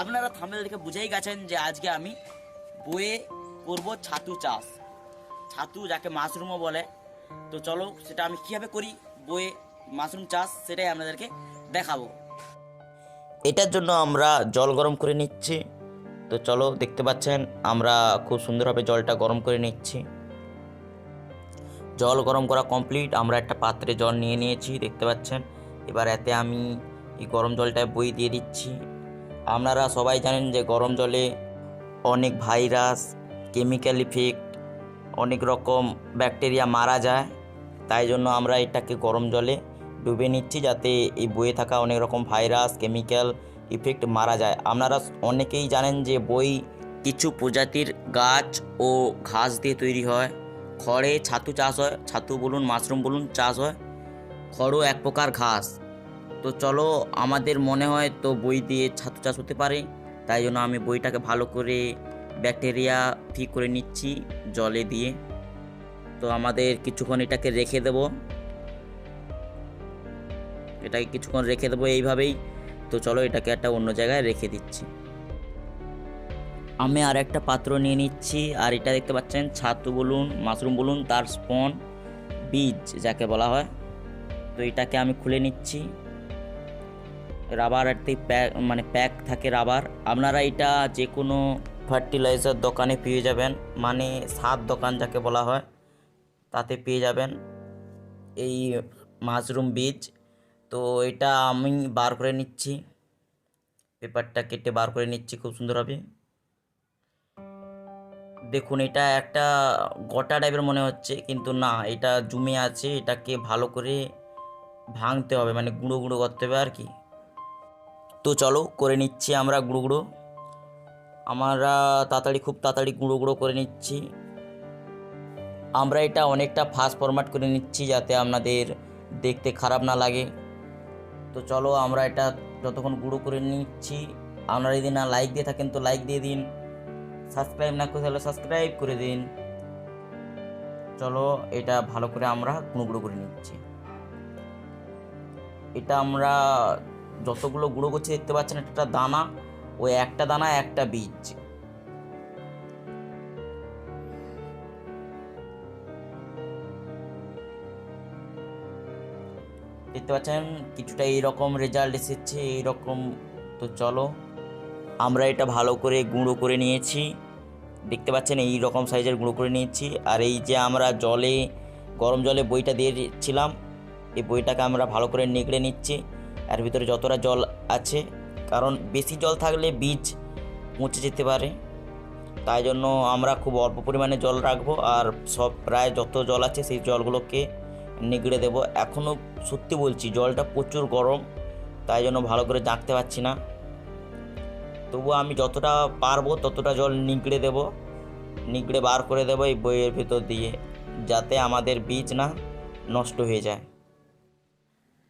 আপনারা থামলে দেখে বুঝেই গেছেন যে আজকে আমি বয়ে করব ছাতু চাষ। ছাতু যাকে মাশরুমও বলে। তো চলো সেটা আমি কীভাবে করি বয়ে মাশরুম চাষ সেটাই আপনাদেরকে দেখাবো। এটার জন্য আমরা জল গরম করে নিচ্ছি। তো চলো দেখতে পাচ্ছেন আমরা খুব সুন্দরভাবে জলটা গরম করে নিচ্ছি। জল গরম করা কমপ্লিট আমরা একটা পাত্রে জল নিয়ে নিয়েছি, দেখতে পাচ্ছেন। এবার এতে আমি এই গরম জলটায় বই দিয়ে দিচ্ছি। আপনারা সবাই জানেন যে গরম জলে অনেক ভাইরাস কেমিক্যাল ইফেক্ট অনেক রকম ব্যাকটেরিয়া মারা যায়। তাই জন্য আমরা এটাকে গরম জলে ডুবে নিচ্ছি যাতে এই বইয়ে থাকা অনেক রকম ভাইরাস কেমিক্যাল ইফেক্ট মারা যায়। আপনারা অনেকেই জানেন যে বই কিছু প্রজাতির গাছ ও ঘাস দিয়ে তৈরি হয়। খড়ে ছাতু চাষ হয়, ছাতু বলুন, মাশরুম বলুন, চাষ হয়। খড়ও এক প্রকার ঘাস। তো চলো, আমাদের মনে হয় তো বই দিয়ে ছাতু চাষ হতে পারে। তাই জন্য আমি বইটাকে ভালো করে ব্যাকটেরিয়া ঠিক করে নিচ্ছি জলে দিয়ে। তো আমাদের কিছুক্ষণ এটাকে রেখে দেব। এটাকে কিছুক্ষণ রেখে দেবো এইভাবেই। তো চলো, এটাকে একটা অন্য জায়গায় রেখে দিচ্ছি। আমি আর একটা পাত্র নিয়ে নিচ্ছি। আর এটা দেখতে পাচ্ছেন, ছাতু বলুন, মাশরুম বলুন, তার স্পন, বীজ, যাকে বলা হয়। তো এটাকে আমি খুলে নিচ্ছি। রাবার একটি প্যাক মানে প্যাক থাকে রাবার আপনারা এটা যে কোনো ফার্টিলাইজার দোকানে পেয়ে যাবেন মানে সার দোকান যাকে বলা হয়, তাতে পেয়ে যাবেন এই মাশরুম বীজ। তো এটা আমি বার করে নিচ্ছি, পেপারটা কেটে বার করে নিচ্ছি, খুব সুন্দরভাবে। দেখুন, এটা একটা গোটা টাইপের মনে হচ্ছে, কিন্তু না, এটা জমে আছে, এটাকে ভালো করে ভাঙতে হবে মানে গুঁড়ো গুঁড়ো করতে হবে আর কি। তো চলো করে নিচ্ছি আমরা গুঁড়ো গুঁড়ো। আমরা তাড়াতাড়ি, খুব তাড়াতাড়ি গুঁড়ো গুঁড়ো করে নিচ্ছি। আমরা এটা অনেকটা ফাস্ট ফরম্যাট করে নিচ্ছি যাতে আপনাদের দেখতে খারাপ না লাগে। তো চলো আমরা এটা যতক্ষণ গুঁড়ো করে নিচ্ছি। আপনারা যদি না লাইক দিয়ে থাকেন তো লাইক দিয়ে দিন। সাবস্ক্রাইব না করে তাহলে সাবস্ক্রাইব করে দিন। চলো এটা ভালো করে আমরা গুঁড়ো করে নিচ্ছি। এটা আমরা যতগুলো গুঁড়ো করছি দেখতে পাচ্ছেন, একটা দানা, ওই একটা দানা, একটা বীজ। দেখতে পাচ্ছেন, কিছুটা এইরকম রেজাল্ট এসেছে, এইরকম। তো চলো, আমরা এটা ভালো করে গুঁড়ো করে নিয়েছি। দেখতে পাচ্ছেন এই রকম সাইজের গুঁড়ো করে নিয়েছি। আর এই যে আমরা জলে, গরম জলে বইটা দিয়েছিলাম, এই বইটাকে আমরা ভালো করে নিগড়ে নিচ্ছি। এর ভিতরে যতটা জল আছে, কারণ বেশি জল থাকলে বীজ মুছে যেতে পারে। তাই জন্য আমরা খুব অল্প পরিমাণে জল রাখব আর সব প্রায় যত জল আছে সেই জলগুলোকে নিগড়ে দেবো। এখনও সত্যি বলছি, জলটা প্রচুর গরম, তাই জন্য ভালো করে জাঁকতে পারছি না। তবুও আমি যতটা পারব ততটা জল নিগড়ে দেব, নিগড়ে বার করে দেবো এই বইয়ের ভিতর দিয়ে, যাতে আমাদের বীজ না নষ্ট হয়ে যায়।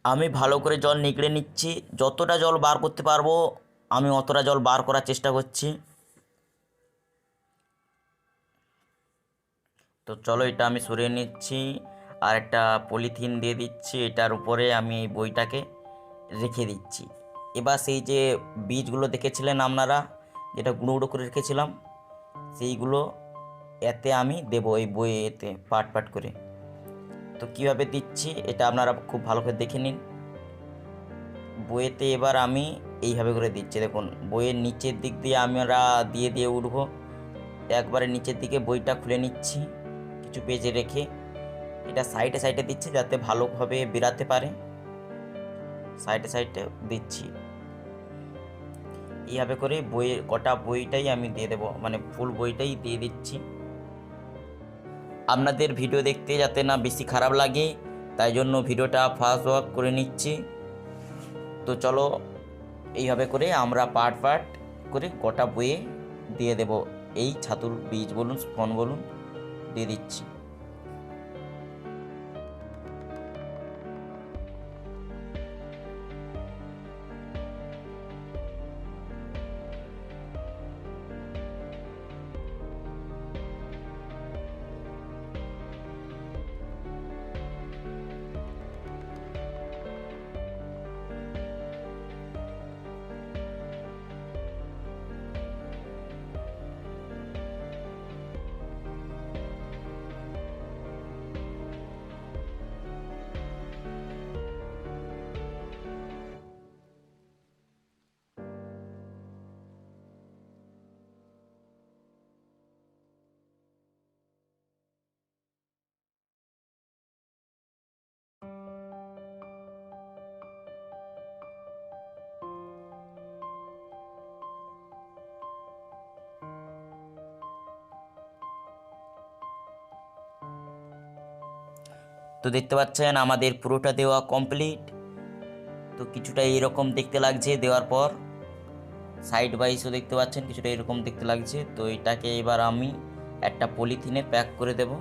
আমি ভালো করে জল নিগড়ে নিচ্ছি। যতটা জল বার করতে পারব, আমি অতটা জল বার করার চেষ্টা করছি। তো চলো এটা আমি সরিয়ে নিচ্ছি আর একটা পলিথিন দিয়ে দিচ্ছি, এটার উপরে আমি এই বইটাকে রেখে দিচ্ছি। এবার সেই যে বীজগুলো দেখেছিলেন আপনারা, যেটা গুঁড়ো গুঁড়ো করে রেখেছিলাম, সেইগুলো এতে আমি দেবো, এই বইয়েতে পাট পাট করে। তো কীভাবে দিচ্ছি এটা আপনারা খুব ভালো করে দেখে নিন। বইয়েতে এবার আমি এইভাবে করে দিচ্ছি। দেখুন, বইয়ের নিচের দিক দিয়ে আমরা দিয়ে দিয়ে উঠবো। একবারে নিচের দিকে বইটা খুলে নিচ্ছি কিছু পেজে রেখে। এটা সাইডে সাইডে দিচ্ছি যাতে ভালোভাবে বেরাতে পারে। সাইডে সাইডে দিচ্ছি। এইভাবে করে বইয়ের কটা বইটাই আমি দিয়ে দেবো মানে ফুল বইটাই দিয়ে দিচ্ছি। আপনাদের ভিডিও দেখতে যাতে না বেশি খারাপ লাগে, তাই জন্য ভিডিওটা ফাস্ট ওয়ার্ক করে নিচ্ছি। তো চলো, এইভাবে করে আমরা পার্ট পার্ট করে কটা বইয়ে দিয়ে দেব। এই ছাতুর বীজ বলুন, স্পন বলুন, দিয়ে দিচ্ছি। তো দেখতে পাচ্ছেন আমাদের পুরোটা দেওয়া কমপ্লিট তো কিছুটা এইরকম দেখতে লাগছে দেওয়ার পর। সাইড বাইসও দেখতে পাচ্ছেন কিছুটা এরকম দেখতে লাগছে। তো এটাকে এবার আমি একটা পলিথিনে প্যাক করে দেব।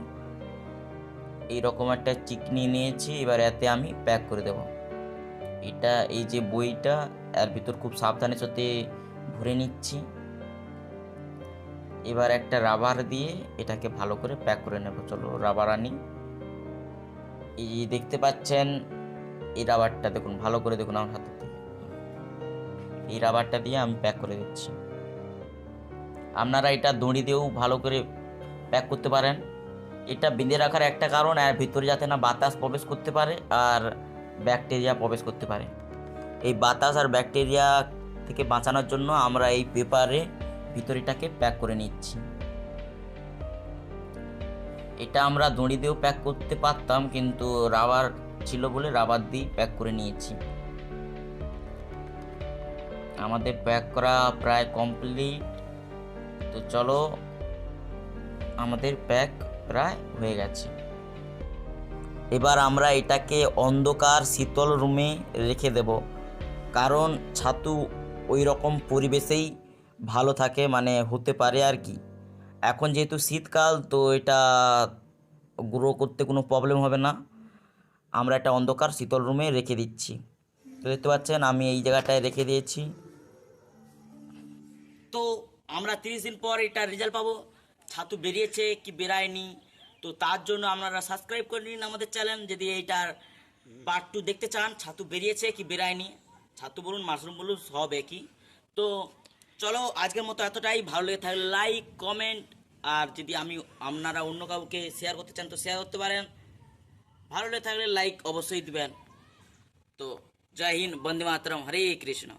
এইরকম একটা চিকনি নিয়েছি, এবার এতে আমি প্যাক করে দেব। এটা এই যে বইটা, এর ভিতর খুব সাবধানের সাথে ভরে নিচ্ছি। এবার একটা রাবার দিয়ে এটাকে ভালো করে প্যাক করে নেব। চলো রাবার আনি। এই যে দেখতে পাচ্ছেন, এই রাবারটা দেখুন, ভালো করে দেখুন আমার হাতের থেকে এই রাবারটা দিয়ে আমি প্যাক করে দিচ্ছি। আপনারা এটা দড়ি দিয়েও ভালো করে প্যাক করতে পারেন। এটা বেঁধে রাখার একটা কারণ আর ভিতরে যাতে না বাতাস প্রবেশ করতে পারে আর ব্যাকটেরিয়া প্রবেশ করতে পারে। এই বাতাস আর ব্যাকটেরিয়া থেকে বাঁচানোর জন্য আমরা এই পেপারে ভিতরেটাকে প্যাক করে নিচ্ছি। এটা আমরা দড়ি দিয়েও প্যাক করতে পারতাম, কিন্তু রাবার ছিল বলে রাবার দিয়ে প্যাক করে নিয়েছি। আমাদের প্যাক করা প্রায় কমপ্লিট তো চলো, আমাদের প্যাক প্রায় হয়ে গেছে। এবার আমরা এটাকে অন্ধকার শীতল রুমে রেখে দেব, কারণ ছাতু ওই রকম পরিবেশেই ভালো থাকে মানে হতে পারে আর কি। এখন যেহেতু শীতকাল, তো এটা গ্রো করতে কোনো প্রবলেম হবে না। আমরা এটা অন্ধকার শীতল রুমে রেখে দিচ্ছি। তো দেখতে পাচ্ছেন, আমি এই জায়গাটায় রেখে দিয়েছি। তো আমরা তিরিশ দিন পর এটা রেজাল্ট পাবো। ছাতু বেরিয়েছে কি বেরায়নি। তো তার জন্য আপনারা সাবস্ক্রাইব করে নিন আমাদের চ্যানেল যদি এইটার পার্ট টু দেখতে চান, ছাতু বেরিয়েছে কি বেরায়নি। ছাতু বলুন মাশরুম বলুন, সব একই। তো চলো, আজকের মতো এতটাই। ভালো লেগে থাকলে লাইক কমেন্ট আর যদি আমি আপনারা অন্য কাউকে শেয়ার করতে চান, তো শেয়ার করতে পারেন। ভালো লেগে থাকলে লাইক অবশ্যই দিবেন। তো জয় হিন্দ, বন্দে মাতরম, হরে কৃষ্ণ।